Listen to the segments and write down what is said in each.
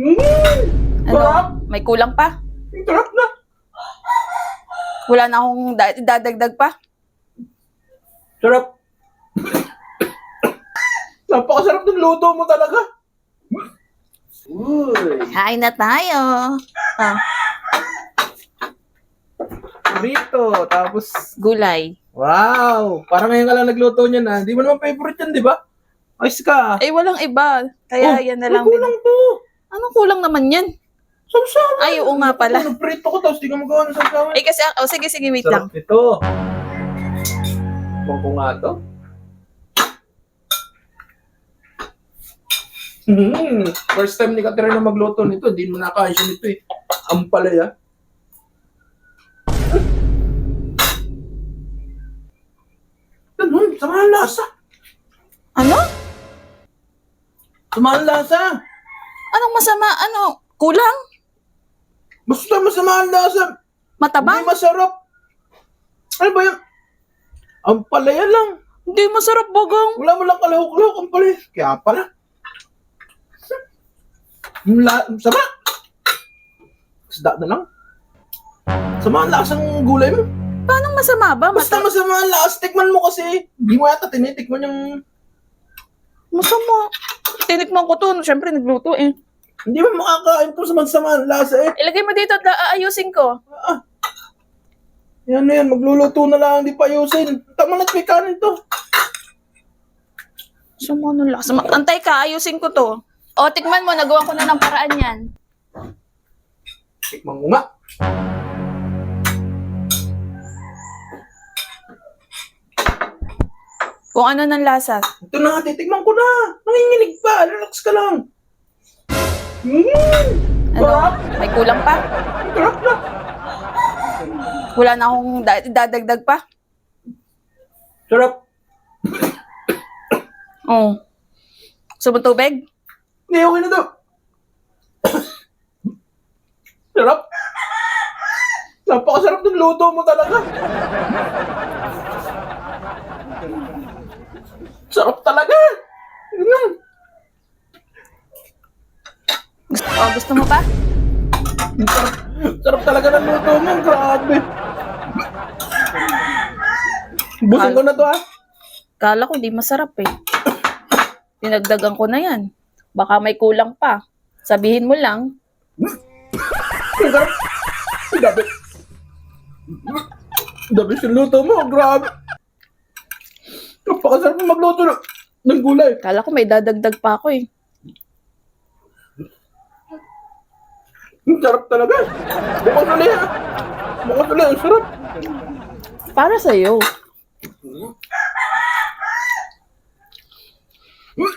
Mm, sarap. Ano? May kulang pa? Sarap na. Wala na akong da- dadagdag pa? Sarap. Napakasarap ng luto mo talaga. Uy. Kain na tayo. Ah, Burrito. Tapos, gulay. wow. Parang ngayon ka lang nagluto niyan na. Hindi mo naman favorite yan, di ba? Ayos ka. Eh, walang iba. Kaya Oh, yan na may lang. kulang to. Anong kulang naman yan? Samsama. Ay, oo nga pala. Nagprito ko tapos di ka magawa ng samsama. Eh, kasi, oh, sige, sige, wait lang. Sarap ito. Bangko nga to. Hmm. First time ni Katerina magluto nito, hindi mo nakain siya nito eh. Ang palaya. Ganun, sama ang lasa. Ano? Sama ang lasa. Anong masama? Ano? Kulang? Basta masama ang lasa. Matabang? Hindi masarap. Ano ba yan? Ang palaya lang. Hindi masarap, bagang. Wala mo lang kalahok-lahok ang palaya. Kaya pala. La- sama. Isda na lang. Sama ang lasang gulay mo. Paano masama ba? Basta masama ang lasa. Tikman mo kasi. Hindi mo yata tinitikman yung... masama. Tinikman ko to. Siyempre, nagluto eh. Hindi mo makakain kung sama ang lasa eh. Ilagay mo dito at aayusin ko. Ah. Yan na yan. Magluluto na lang. Hindi pa ayusin. Tama na't may kanin to. Sama ng lasa. Antay ka, ayusin ko to. O, tikman mo. Nagawa ko na ng paraan yan. Tikman mo nga. Kung ano ng lasa. Ito na nga, titikman ko na. Nanginginig pa. Relax ka lang. Mm. Ano? May kulang pa? Wala na akong da- dadagdag pa? Sarap. Oo. Gusto mo tubig? Hindi, okay na daw. Sarap. Napakasarap ng luto mo talaga. Sarap talaga. Gusto, oh, gusto mo pa? Sarap, sarap talaga ng luto mo. Grabe. Busin ko na to ah. Kala ko di masarap eh. Dinagdagan ko na yan. Baka may kulang pa. Sabihin mo lang. Dami. Ang dami sa luto mo. Grabe. Napakasarap na magluto na, ng gulay. Kala ko may dadagdag pa ako eh. Ang sarap talaga. Bukas ulit ha. Bukas ulit. Ang sarap. Para sa'yo. Hmm? Hmm?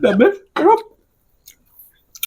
The best.